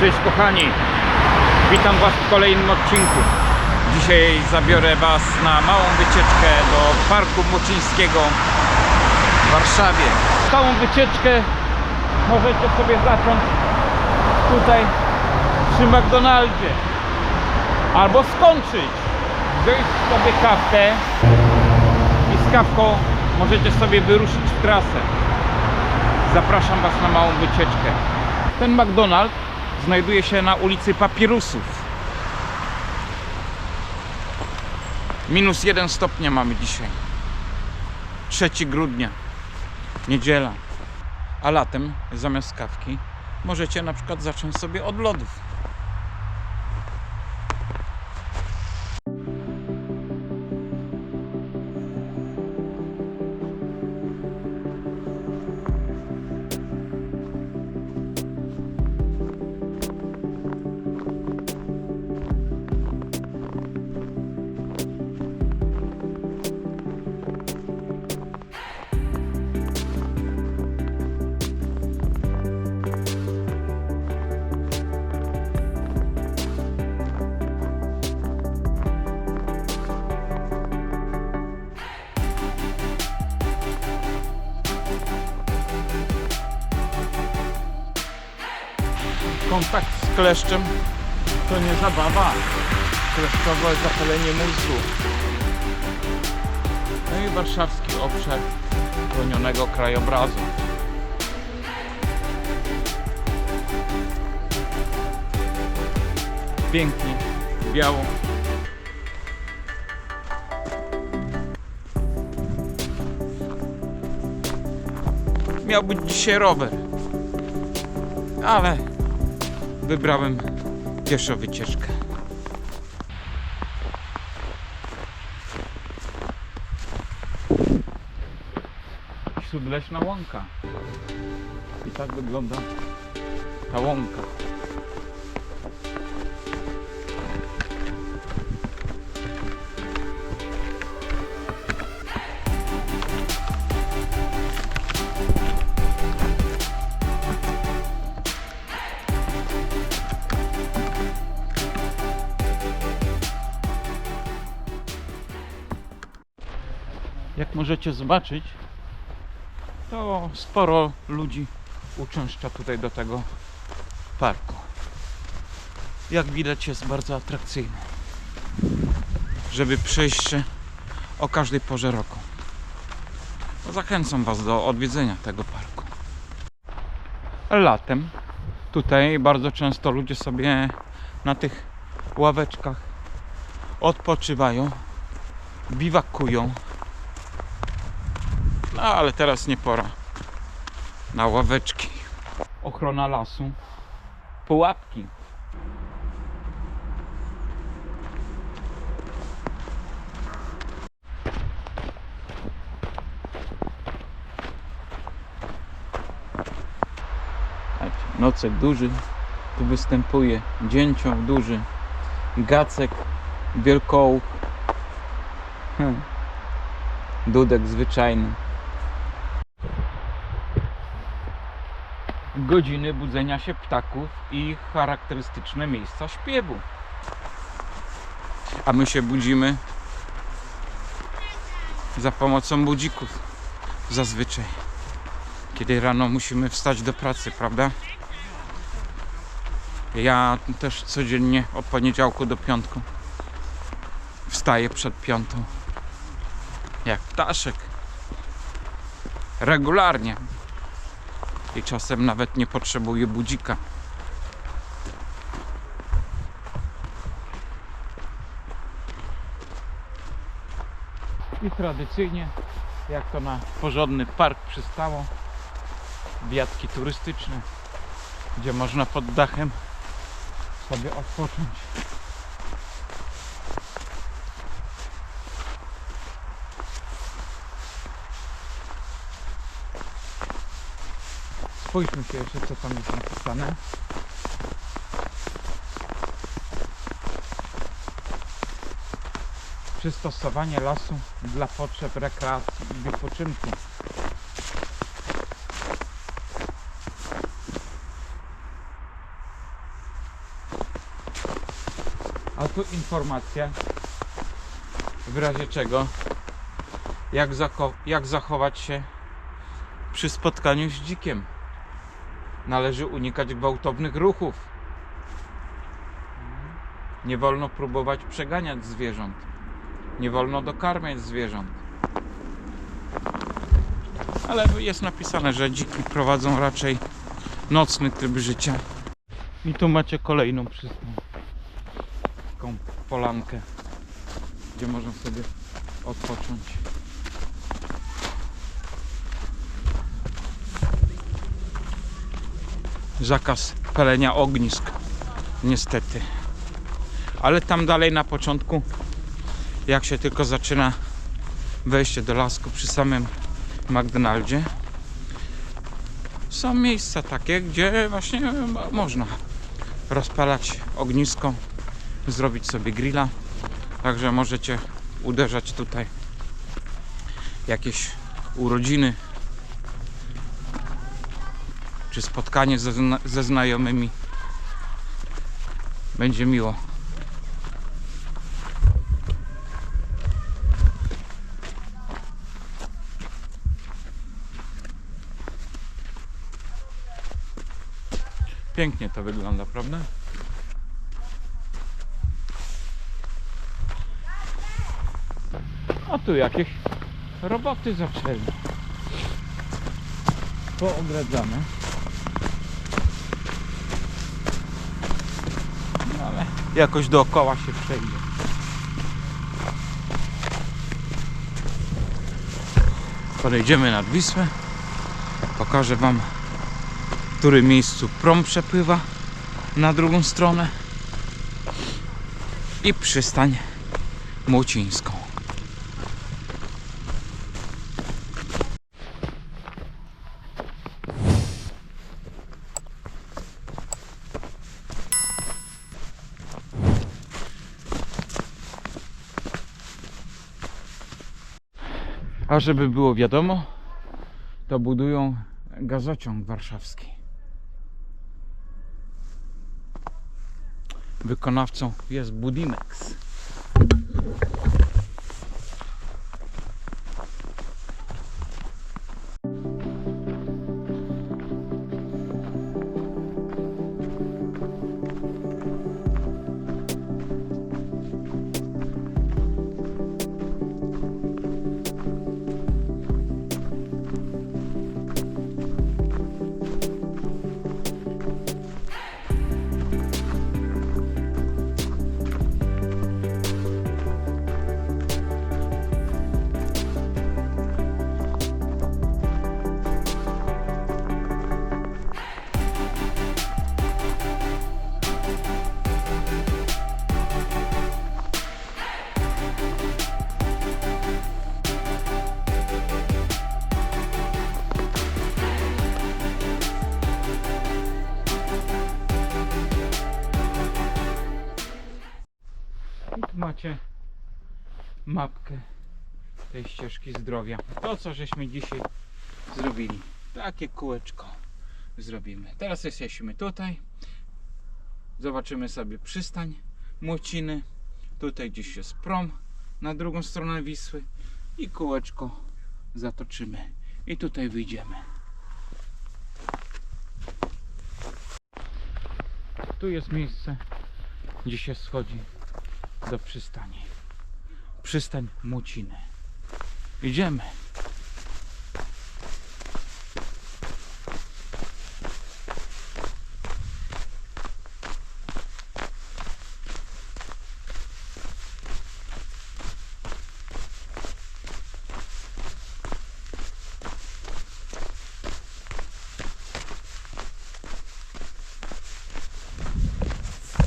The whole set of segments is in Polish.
Cześć kochani, witam Was w kolejnym odcinku. Dzisiaj zabiorę Was na małą wycieczkę do Parku Młoczyńskiego w Warszawie. Całą wycieczkę możecie sobie zacząć tutaj przy McDonaldzie albo skończyć, wziąć sobie kawkę i z kawką możecie sobie wyruszyć w trasę. Zapraszam Was na małą wycieczkę. Ten McDonald's znajduje się na ulicy Papirusów. Minus jeden stopnia mamy dzisiaj. 3 grudnia, niedziela. A latem zamiast kawki możecie na przykład zacząć sobie od lodów. Kontakt z kleszczem to nie zabawa. Kleszczowe zapalenie mózgu. No i warszawski obszar chronionego krajobrazu. Pięknie, biało. Miał być dzisiaj rower, ale wybrałem pieszą wycieczkę. Śródleśna łąka. I tak wygląda ta łąka. Możecie zobaczyć, to sporo ludzi uczęszcza tutaj do tego parku. Jak widać jest bardzo atrakcyjny, żeby przejść się o każdej porze roku. To zachęcam Was do odwiedzenia tego parku. Latem tutaj bardzo często ludzie sobie na tych ławeczkach odpoczywają, biwakują. No ale teraz nie pora na ławeczki. Ochrona lasu. Pułapki. Nocek duży. Tu występuje dzięcioł duży. Gacek, wielkołów. Hmm. Dudek zwyczajny. Godziny budzenia się ptaków i charakterystyczne miejsca śpiewu. A my się budzimy za pomocą budzików zazwyczaj. Kiedy rano musimy wstać do pracy, prawda? Ja też codziennie od poniedziałku do piątku wstaję przed piątą. Jak ptaszek. Regularnie i czasem nawet nie potrzebuje budzika. I tradycyjnie, jak to na porządny park przystało, wiatki turystyczne, gdzie można pod dachem sobie odpocząć. Spójrzmy się jeszcze, co tam jest napisane. Przystosowanie lasu dla potrzeb rekreacji i wypoczynku. A tu informacja w razie czego jak, jak zachować się przy spotkaniu z dzikiem. Należy unikać gwałtownych ruchów. Nie wolno próbować przeganiać zwierząt. Nie wolno dokarmiać zwierząt. Ale jest napisane, że dziki prowadzą raczej nocny tryb życia. I tu macie kolejną przystań. Taką polankę, gdzie można sobie odpocząć. Zakaz palenia ognisk. Niestety. Ale tam dalej na początku, jak się tylko zaczyna wejście do lasku przy samym McDonaldzie, są miejsca takie, gdzie właśnie mo- można rozpalać ognisko, zrobić sobie grilla. Także możecie uderzać tutaj jakieś urodziny czy spotkanie ze, zna- ze znajomymi. Będzie miło. Pięknie to wygląda, prawda? A tu jakieś roboty zaczęli. Poodradzane. No ale jakoś dookoła się przejdzie. Podejdziemy nad Wisłę. Pokażę Wam w którym miejscu prom przepływa na drugą stronę i przystań Młocińską. Żeby było wiadomo, to budują gazociąg warszawski. Wykonawcą jest Budimex. Tej ścieżki zdrowia. To co żeśmy dzisiaj zrobili. Takie kółeczko zrobimy. Teraz jesteśmy tutaj. Zobaczymy sobie przystań Młociny. Tutaj gdzieś jest prom na drugą stronę Wisły i kółeczko zatoczymy. I tutaj wyjdziemy. Tu jest miejsce, gdzie się schodzi do przystani. Przystań Muciny. Idziemy.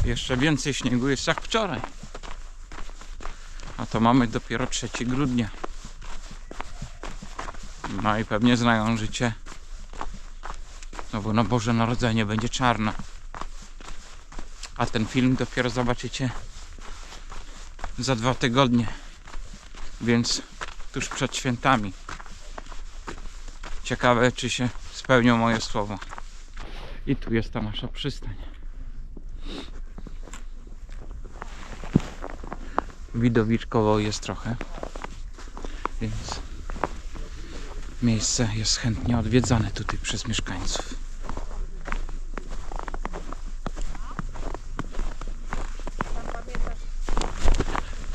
Jeszcze więcej śniegu jest jak wczoraj. A to mamy dopiero 3 grudnia. I pewnie znają życie. No bo na Boże Narodzenie będzie czarna. A ten film dopiero zobaczycie za dwa tygodnie. Więc tuż przed świętami. Ciekawe, czy się spełnią moje słowa. I tu jest ta nasza przystań. Widowiskowo jest trochę, więc miejsce jest chętnie odwiedzane tutaj przez mieszkańców.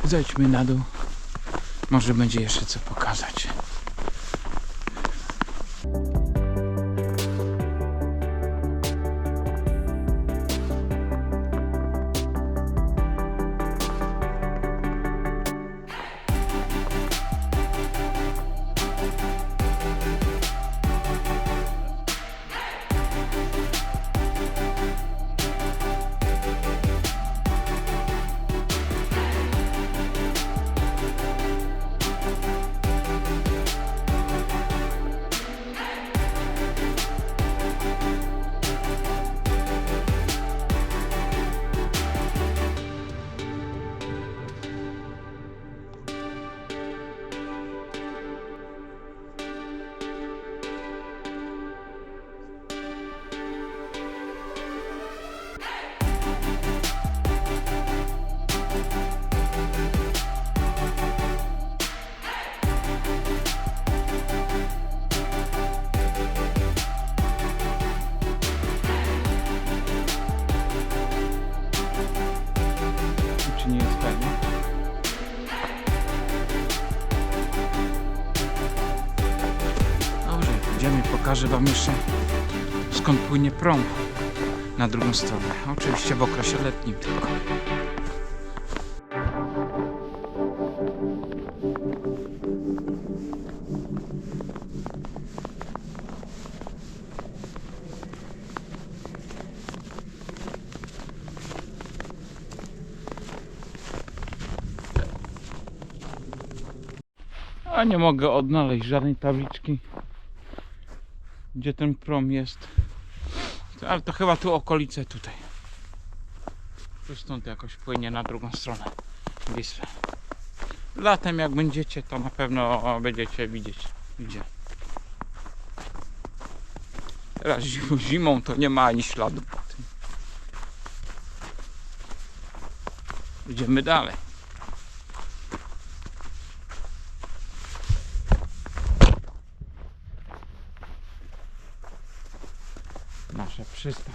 Zejdźmy na dół. Może będzie jeszcze co pokazać. Pokażę Wam jeszcze skąd płynie prom na drugą stronę. Oczywiście w okresie letnim tylko. A nie mogę odnaleźć żadnej tabliczki, gdzie ten prom jest. Ale to chyba tu okolice tutaj. Tu stąd jakoś płynie na drugą stronę Wisły. Latem jak będziecie, to na pewno będziecie widzieć gdzie. Teraz zim- zimą to nie ma ani śladu. Idziemy dalej. Nasza przystań.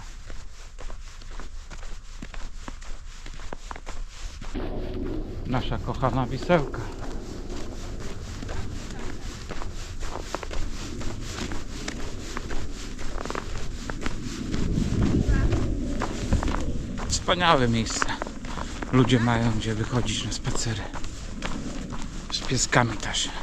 Nasza kochana wisełka. Wspaniałe miejsce. Ludzie mają gdzie wychodzić na spacery. Z pieskami też.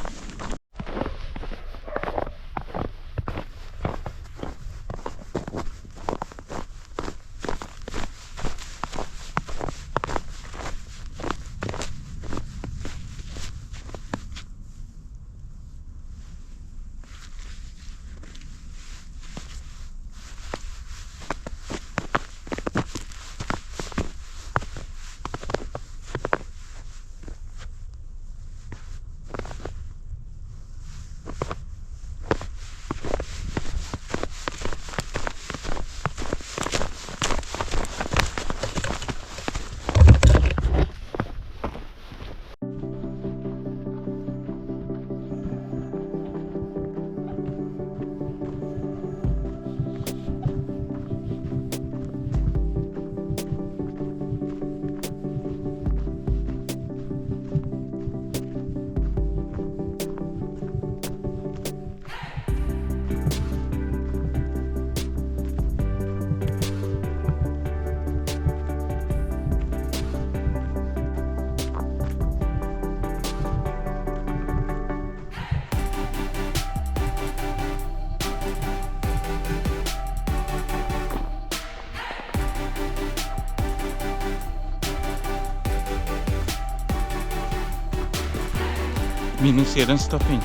Minus jeden stopień.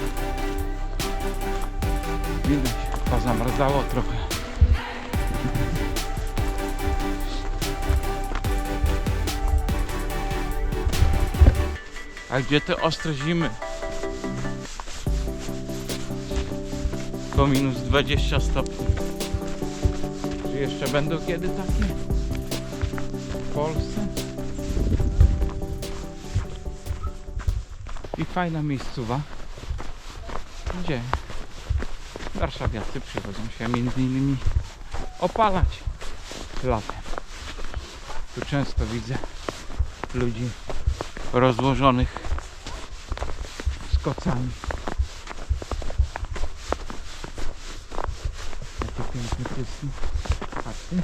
Widać, pozamrzało trochę. A gdzie te ostre zimy? Po minus 20 stopni. Czy jeszcze będą kiedy takie? W Polsce? I fajna miejscowa, gdzie warszawiacy przychodzą się między innymi opalać latem. Tu często widzę ludzi rozłożonych z kocami. Jakie piękne. Patrzcie.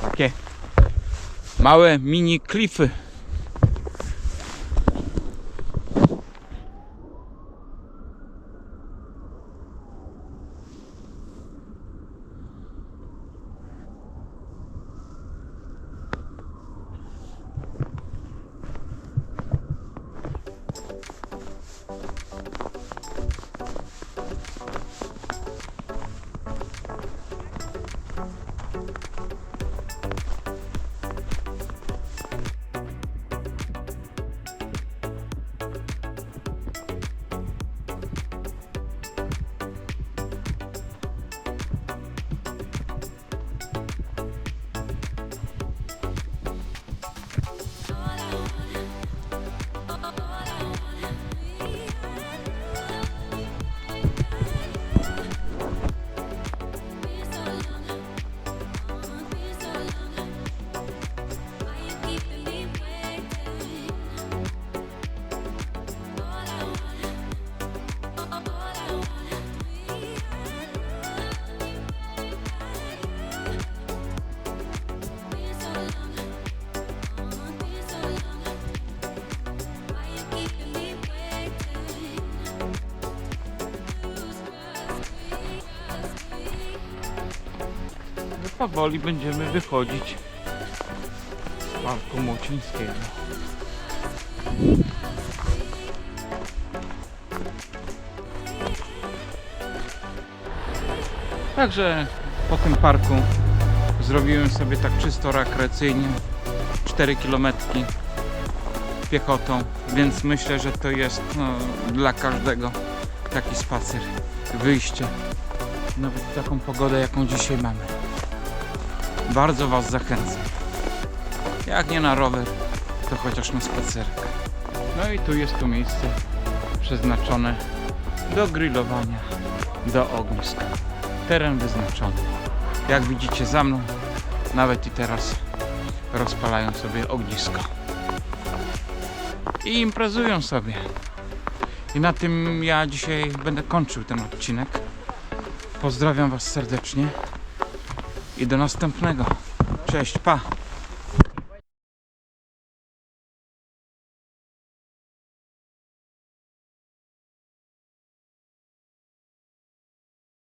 Takie małe mini klify. Powoli będziemy wychodzić z Parku Młocińskiego. Także po tym parku zrobiłem sobie tak czysto rekreacyjnie 4 km piechotą, więc myślę, że to jest no, dla każdego taki spacer, wyjście nawet taką pogodę, jaką dzisiaj mamy. Bardzo Was zachęcam. Jak nie na rower, to chociaż na spacerek. No i tu jest to miejsce przeznaczone do grillowania, do ogniska. Teren wyznaczony. Jak widzicie za mną, nawet i teraz rozpalają sobie ognisko. I imprezują sobie. I na tym ja dzisiaj będę kończył ten odcinek. Pozdrawiam Was serdecznie i do następnego. Cześć, pa!